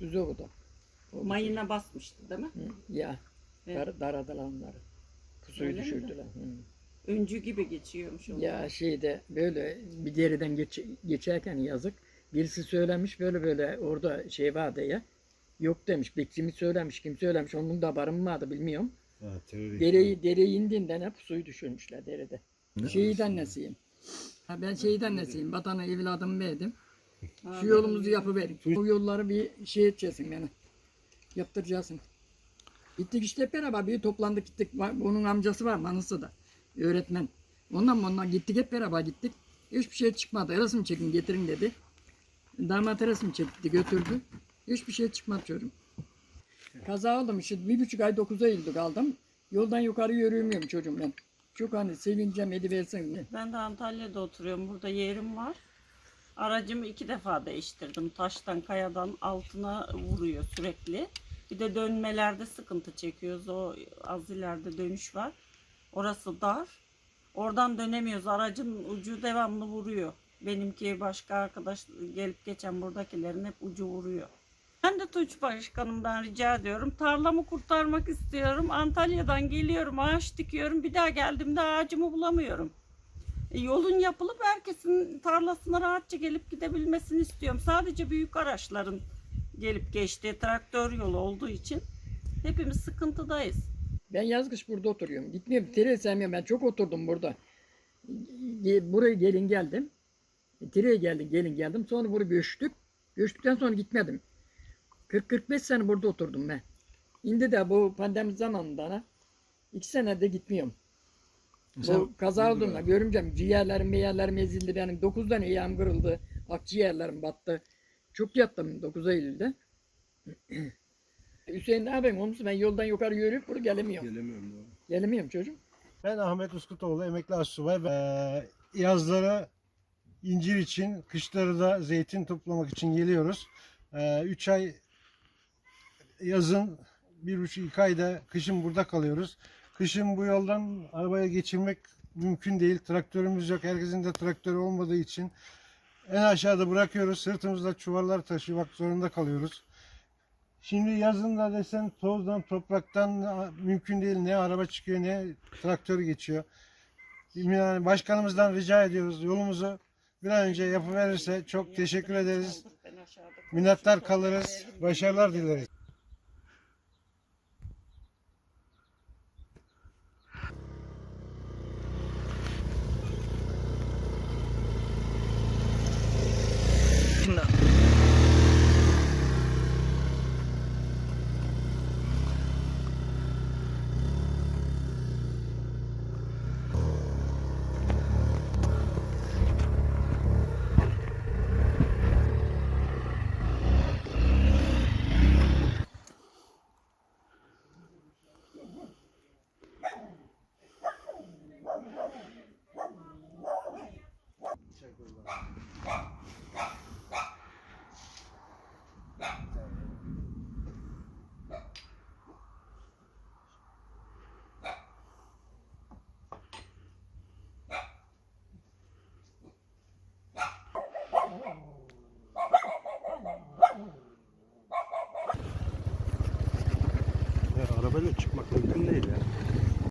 Düze o da. O Mayına basmıştı değil mi? Hı, Ya. Evet. Dar, daradılar onları. Pusuyu Öyle düşürdüler. Hı. Öncü gibi geçiyormuş o. Ya şeyde böyle bir deriden geç, geçerken yazık. Birisi söylemiş böyle böyle orada şey vardı ya. Yok demiş. Bekçimiz söylemiş. Kim söylemiş. Onun da vardı bilmiyorum. Ha. Dereyi, dereyi indiğinden hep suyu düşürmüşler derede. Şehiden nesiyim. Ha ben şehiden nesiyim. Vatana evladımı verdim. Şu yolumuzu yapıverin. Bu yolları bir şey edeceksin beni. Yaptıracaksın. Gittik işte hep beraber bir toplandık gittik. Onun amcası var Manısı'da. Öğretmen. Ondan mı ondan gittik hep beraber gittik. Hiçbir şey çıkmadı. Resim çekin getirin dedi. Damat resim çekti götürdü. Hiçbir şey çıkmadı çocuğum. Kaza oldum işte bir buçuk ay dokuz Eylül'de kaldım. Yoldan yukarı yürüyemiyorum çocuğum ben. Çok hani sevineceğim ediversen. Ben de Antalya'da oturuyorum. Burada yerim var. Aracımı iki defa değiştirdim. Taştan, kayadan altına vuruyor sürekli. Bir de dönmelerde sıkıntı çekiyoruz. O az ileride dönüş var. Orası dar. Oradan dönemiyoruz. Aracın ucu devamlı vuruyor. Benimki başka arkadaş gelip geçen buradakilerin hep ucu vuruyor. Ben de Tuğç Başkanım'dan rica ediyorum. Tarlamı kurtarmak istiyorum. Antalya'dan geliyorum, ağaç dikiyorum. Bir daha geldiğimde ağacımı bulamıyorum. E, yolun yapılıp herkesin tarlasına rahatça gelip gidebilmesini istiyorum. Sadece büyük araçların gelip geçtiği traktör yolu olduğu için hepimiz sıkıntıdayız. Ben yaz kış burada oturuyorum. Gitmiyorum. Tire sevmiyorum. Ben çok oturdum burada. Buraya gelin geldim. Tire'ye geldim gelin geldim. Sonra buraya göçtük. Göçtükten sonra gitmedim. 40-45 sene burada oturdum ben. Şimdi de bu pandemi zamanında ana, senede gitmiyorum. Bu kaza olduğunda görümcem ciğerlerim meyerlerim ezildi benim. 9 tane ayağım kırıldı. Akciğerlerim battı. Çok yattım 9 Eylül'de. Hüseyin ne yapayım? İçin ben yoldan yukarı yürüyüp buraya gelemiyorum. Gelemiyorum doğru. Gelemiyorum çocuğum. Ben Ahmet Uskutoğlu, emekli asubay. Ee, yazları incir için, kışları da zeytin toplamak için geliyoruz. 3 ay yazın, bir buçuk iki ayda kışın burada kalıyoruz. Kışın bu yoldan arabaya geçirmek mümkün değil. Traktörümüz yok. Herkesin de traktörü olmadığı için en aşağıda bırakıyoruz. Sırtımızda çuvallar taşımak zorunda kalıyoruz. Şimdi yazın da desen tozdan, topraktan a, mümkün değil. Ne araba çıkıyor ne traktör geçiyor. Yani başkanımızdan rica ediyoruz yolumuzu bir an önce yapıverirse çok teşekkür ederiz. Minnettar kalırız. Başarılar dileriz. Arabayla çıkmak mümkün değil ya.